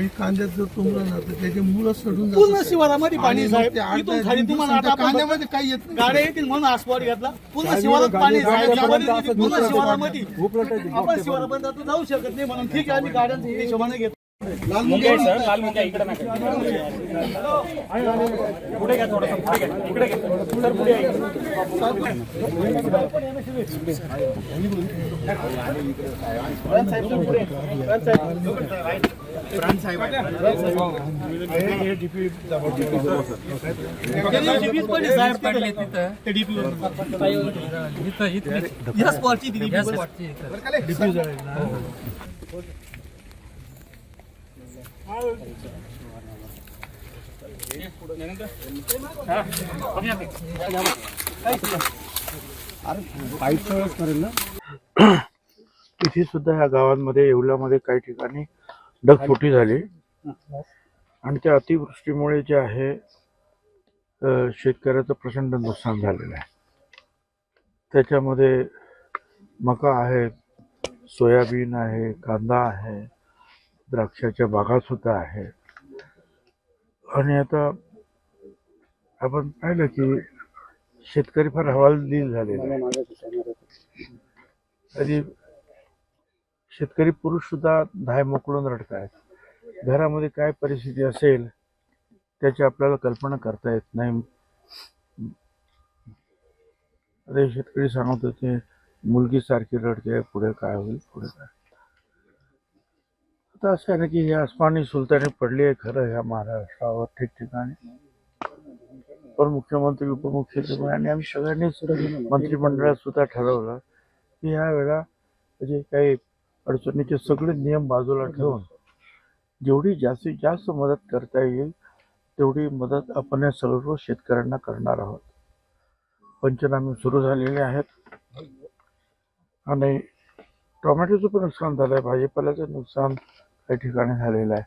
पाणी कांद्यात जर तुंबलं ना तर त्याची मुळं सडून पूर्ण जातात. शिवारामध्ये पाणी आणि साहेब मग ते आठ इथून दहा खाली दिवस तुम्हाला आता त्या आपण कांद्यामध्ये काही येत नाही. गाड्या येतील म्हणून आस्पॉट घेतला. पूर्ण शिवारात पाणी साहेब शिवारामध्ये पूर्ण शिवारामध्ये आपण शिवारापर्यंत जाऊ शकत नाही म्हणून ठीक आहे आम्ही गाड्यांच्या हिशोबाने घेतो. मुंगे सर लाल मुंगे इकडे नका पुढे घ्या थोडंसं पुढे घ्या इकडे घ्या. सर पुढे या. DP वर. या स्पॉटची ती तिथे सुद्धा ह्या गावांमध्ये येवल्यामध्ये काही ठिकाणी डगफुटी झाली. आणि त्या अतिवृष्टीमुळे जे आहे शेतकऱ्याचं प्रचंड नुकसान झालेलं आहे. त्याच्यामध्ये मका आहे सोयाबीन आहे कांदा आहे द्राक्षाच्या बागा सुद्धा आहे. आणि आता आपण पाहिलं की शेतकरी फार हवालदिल झालेला आहे तरी शेतकरी पुरुष सुद्धा धाय मोकळून रडत आहेत घरामध्ये काय परिस्थिती असेल त्याची आपल्याला कल्पना करता येत नाही. अरे शेतकरी सांगत होते मुलगी सारखी रडते पुढे काय होईल पुढे काय आता असं आहे ना की ही आसमानी सुलतानी पडली आहे खरं ह्या महाराष्ट्रावर ठिकठिकाणी पण मुख्यमंत्री उपमुख्यमंत्री आणि आम्ही सगळ्यांनीच मंत्रिमंडळात सुद्धा ठरवलं की ह्या वेळा म्हणजे काही अडचणीचे सगळे नियम बाजूला ठेवून जेवढी जास्तीत जास्त मदत करता येईल तेवढी मदत आपण या सर्व शेतकऱ्यांना करणार आहोत. पंचनामे सुरू झालेले आहेत. आणि टोमॅटोचं पण नुकसान झालं आहे भाजीपाल्याचं नुकसान काही ठिकाणी झालेलं आहे.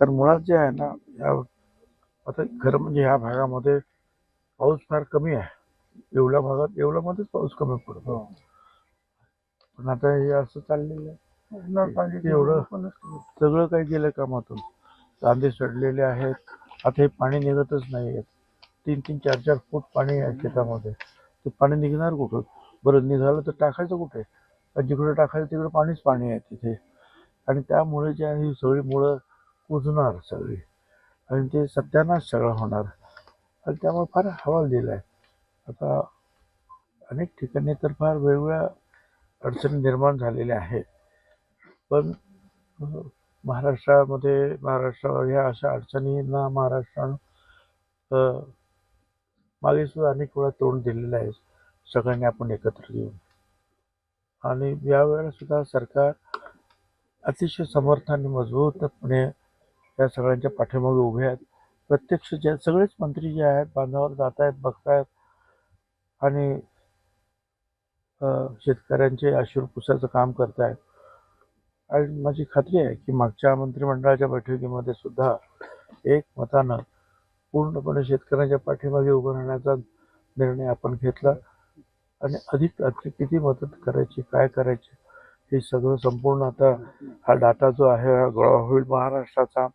कारण मुळात जे आहे ना या आता खरं म्हणजे ह्या भागामध्ये पाऊस फार कमी आहे. एवढ्या भागात एवढ्यामध्येच पाऊस कमी पडतो. पण आता हे असं चाललेलं आहे. एवढं सगळं काही गेलं कामातून. कांदे सडलेले आहेत. आता हे पाणी निघतच नाही आहे. तीन तीन चार चार फूट पाणी आहे शेतामध्ये. ते पाणी निघणार कुठं बरं निघालं तर टाकायचं कुठे? जिकडे टाकायचं तिकडे पाणीच पाणी आहे तिथे. आणि त्यामुळे जे आहे ही सगळी मुळं कुजणार सगळी. आणि ते सत्यानाश सगळं होणार. आणि त्यामुळे फार हवाल दिला आहे आता अनेक ठिकाणी तर फार वेगवेगळ्या अडचणी निर्माण झालेल्या आहेत. पण महाराष्ट्रामध्ये महाराष्ट्रावर ह्या अशा अडचणींना महाराष्ट्रानं मागे सुद्धा अनेक वेळा तोंड दिलेलं आहे. सगळ्यांनी आपण एकत्र येऊन. आणि यावेळेला सुद्धा सरकार अतिशय समर्थाने मजबूतपणे या सगळ्यांच्या पाठीमागे उभे आहेत. प्रत्यक्ष जे सगळेच मंत्री जे आहेत बांधावर जात आहेत बघतायत आणि शेतकऱ्यांचे अश्रू पुसायचं काम करतायत. आणि माझी खात्री आहे की मागच्या मंत्रिमंडळाच्या बैठकीमध्ये सुद्धा एक मतानं पूर्णपणे शेतकऱ्यांच्या पाठीमागे उभं राहण्याचा निर्णय आपण घेतला. आणि अधिक अधिक किती मदत करायची काय करायची हे सगळं संपूर्ण आता हा डाटा जो आहे हा गोळा होईल महाराष्ट्राचा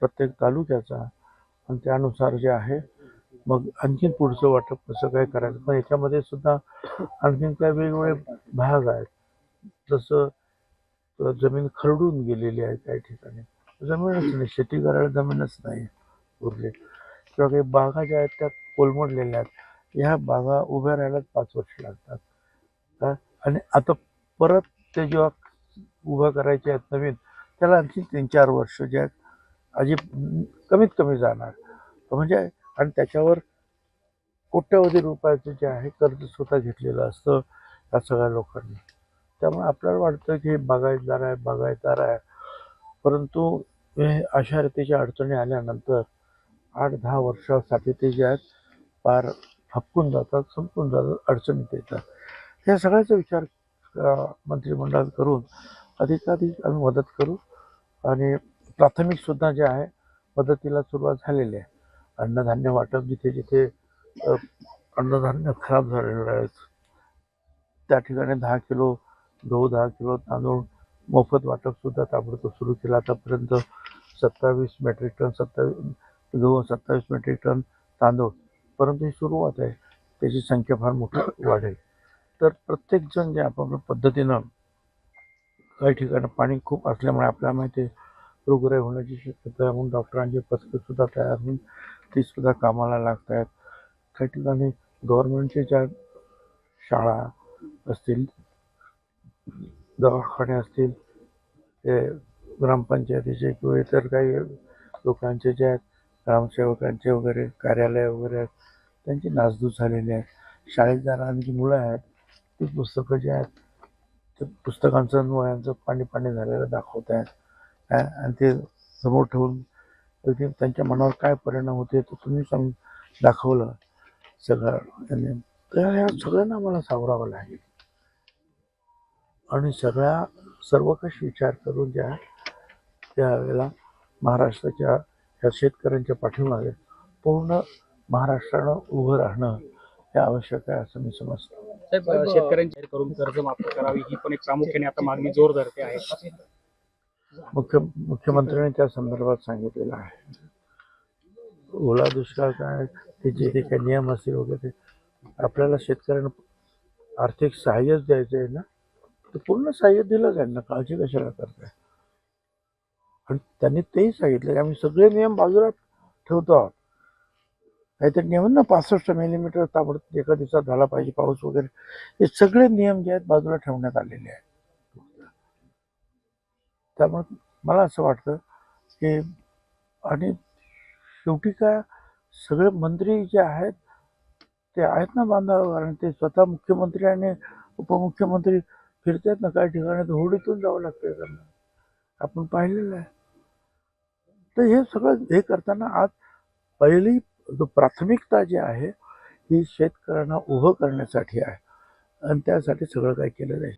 प्रत्येक तालुक्याचा. आणि त्यानुसार जे आहे मग आणखीन पुढचं वाटप कसं काय करायचं? पण याच्यामध्ये सुद्धा आणखीन काय वेगवेगळे भाग आहेत. जसं जमीन खरडून गेलेली आहे काही ठिकाणी. जमीनच नाही शेती करायला जमीनच नाही उरली. किंवा काही बागा ज्या आहेत त्या कोलमडलेल्या आहेत. ह्या बागा उभ्या राहायलाच पाच वर्ष लागतात. का? आणि आता परत ते जेव्हा उभं करायचे आहेत नवीन त्याला आणखी तीन चार वर्ष जे आहेत अजिब कमीत कमी जाणार. म्हणजे आणि त्याच्यावर कोट्यवधी रुपयाचं जे आहे कर्ज स्वतः घेतलेलं असतं या सगळ्या लोकांनी. त्यामुळे आपल्याला वाटतं की हे बागायतदार आहे बागायतदार आहे. परंतु हे अशा रीतीच्या अडचणी आल्यानंतर आठ दहा वर्षासाठी ते जे आहेत पार हपकून जातात संपून जातात अडचणीत येतात. या सगळ्याचा विचार मंत्रिमंडळात करून अधिकाधिक आम्ही मदत करू. आणि प्राथमिकसुद्धा जे आहे मदतीला सुरुवात झालेली आहे. अन्नधान्य वाटप जिथे जिथे अन्नधान्य खराब झालेलं आहे. त्या ठिकाणी दहा किलो गहू दहा किलो तांदूळ मोफत वाटपसुद्धा ताबडतोब सुरू केलं. आतापर्यंत सत्तावीस मेट्रिक टन सत्तावीस गहू सत्तावीस मेट्रिक टन तांदूळ. परंतु ही सुरुवात आहे. त्याची संख्या फार मोठी वाढेल. तर प्रत्येकजण जे आपापल्या पद्धतीनं काही ठिकाणी पाणी खूप असल्यामुळे आपल्याला माहिती आहे रोगराई होण्याची शक्यता म्हणून डॉक्टरांची पथकंसुद्धा तयार होऊन ती सुद्धा कामाला लागत आहेत काही ठिकाणी गव्हर्नमेंटच्या ज्या शाळा असतील दवाखाने असतील ते ग्रामपंचायतीचे किंवा इतर काही लोकांचे जे आहेत ग्रामसेवकांचे वगैरे कार्यालय वगैरे आहेत त्यांची नासधूस झालेली आहे. शाळेत जाणारी जी मुलं आहेत ती पुस्तकं जी आहेत ते पुस्तकांचं आणि पाणी पाणी झालेलं दाखवत आहेत. आणि ते समोर ठेवून त्यांच्या मनावर काय परिणाम होते ते तुम्ही सांग दाखवलं सगळं. त्यांनी तर ह्या सगळ्यांना मला सावरावं लागेल. आणि सगळ्या सर्वकष विचार करून ज्या त्यावेळेला महाराष्ट्राच्या ह्या शेतकऱ्यांच्या पाठीमागे पूर्ण महाराष्ट्रानं उभं राहणं हे आवश्यक आहे असं मी समजतो. साहेब शेतकऱ्यांची करून कर्ज माफ करावी ही पण एक प्रामुख्याने आता मागणी जोर धरते आहे. मुख्य मुख्यमंत्र्यांनी त्या संदर्भात सांगितलेलं आहे. ओला दुष्काळ काय ते जे काही नियम असतील वगैरे आपल्याला शेतकऱ्यांना आर्थिक सहाय्यच द्यायचं आहे ना तर पूर्ण सहाय्य दिलं त्यांना काळजी कशाला करताय? आणि त्यांनी तेही सांगितलं की आम्ही सगळे नियम बाजूला ठेवतो आहोत. काहीतरी नियम ना पासष्ट मिलीमीटर ताबडतोब एका दिवसात झाला पाहिजे पाऊस वगैरे. हे सगळे नियम जे आहेत बाजूला ठेवण्यात आलेले आहेत. त्यामुळे मला असं वाटतं की आणि शेवटी काय सगळे मंत्री जे आहेत ते आहेत ना बांधावर कारण ते स्वतः मुख्यमंत्री आणि उपमुख्यमंत्री फिरतात ना काही ठिकाणी होडीतून जावं लागतं त्यांना. आपण पाहिलेलं आहे. तर हे सगळं हे करताना आज पहिली जो प्राथमिकता जी आहे ही शेतकऱ्यांना उभं करण्यासाठी आहे. आणि त्यासाठी सगळं काय केलं जाईल.